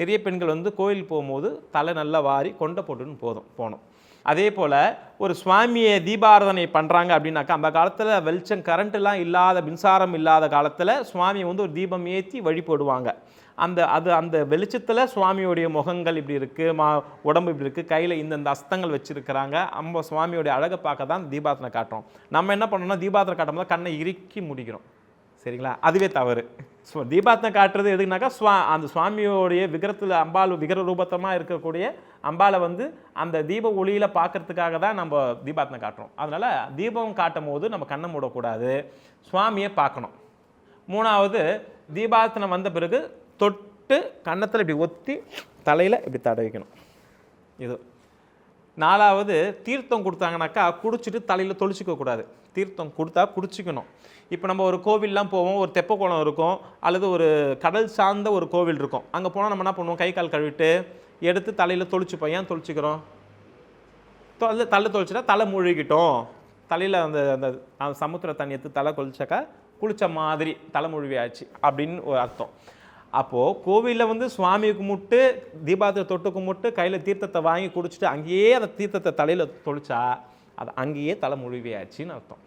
நிறைய பெண்கள் வந்து கோயில் போகும்போது தலை நல்லா வாரி கொண்டை போட்டுன்னு போதும் போகணும் அதே போல் ஒரு சுவாமியை தீபாராதனை பண்ணுறாங்க அப்படின்னாக்கா அந்த காலத்தில் வெளிச்சம் கரண்ட்டுலாம் இல்லாத மின்சாரம் இல்லாத காலத்தில் சுவாமியை வந்து ஒரு தீபம் ஏற்றி வழிபடுவாங்க அந்த அது அந்த வெளிச்சத்தில் சுவாமியோடைய முகங்கள் இப்படி இருக்குது மா உடம்பு இப்படி இருக்குது கையில் இந்தந்த அஸ்தங்கள் வச்சுருக்கிறாங்க. நம்ம சுவாமியோடைய அழகை பார்க்க தான் தீபாரத்தனை காட்டுறோம். நம்ம என்ன பண்ணோம்னா தீபாரத்தனை காட்டும் போது கண்ணை இறுக்கி முடிக்கிறோம். சரிங்களா? அதுவே தவறு. ஸோ தீபாரதனை காட்டுறது எதுக்குனாக்கா சுவா அந்த சுவாமியோடைய விக்கிரத்தில் அம்பாள் விக்கிர ரூபத்தமாக இருக்கக்கூடிய அம்பாளை வந்து அந்த தீப ஒளியில் பார்க்கறதுக்காக தான் நம்ம தீபாரதனை காட்டுறோம். அதனால் தீபம் காட்டும் போது நம்ம கண்ணை மூடக்கூடாது. சுவாமியை பார்க்கணும். மூணாவது தீபாரதனை வந்த பிறகு தொட்டு கன்னத்தில் இப்படி ஒத்தி தலையில் இப்படி தடவிக்கணும். இது. நாலாவது தீர்த்தம் கொடுத்தாங்கனாக்கா குடிச்சிட்டு தலையில் தொளிச்சிக்க கூடாது. தீர்த்தம் கொடுத்தா குடிச்சிக்கணும். இப்போ நம்ம ஒரு கோவில்லாம் போவோம் ஒரு தெப்ப குளம் இருக்கும் அல்லது ஒரு கடல் சார்ந்த ஒரு கோவில் இருக்கும். அங்கே போனால் நம்ம என்ன பண்ணுவோம்? கை கால் கழுவிட்டு எடுத்து தலையில் தொளிச்சுப்போம். ஏன் தொளிச்சிக்கிறோம்? தலை தலை தொளிச்சிட்டா தலை முழுகிட்டோம். தலையில் அந்த அந்த சமுத்திர தண்ணி எடுத்து தலை கொளிச்சாக்கா குளிச்ச மாதிரி தலை முழுவியாச்சு அப்படின்னு ஒரு அர்த்தம். அப்போது கோவிலில் வந்து சுவாமி கும்பிட்டு தீபாவளி தொட்டு கும்பிட்டு கையில் தீர்த்தத்தை வாங்கி குடிச்சிட்டு அங்கேயே அந்த தீர்த்தத்தை தலையில் தொளிச்சா அது அங்கேயே தலை முழுவியாச்சின்னு அர்த்தம்.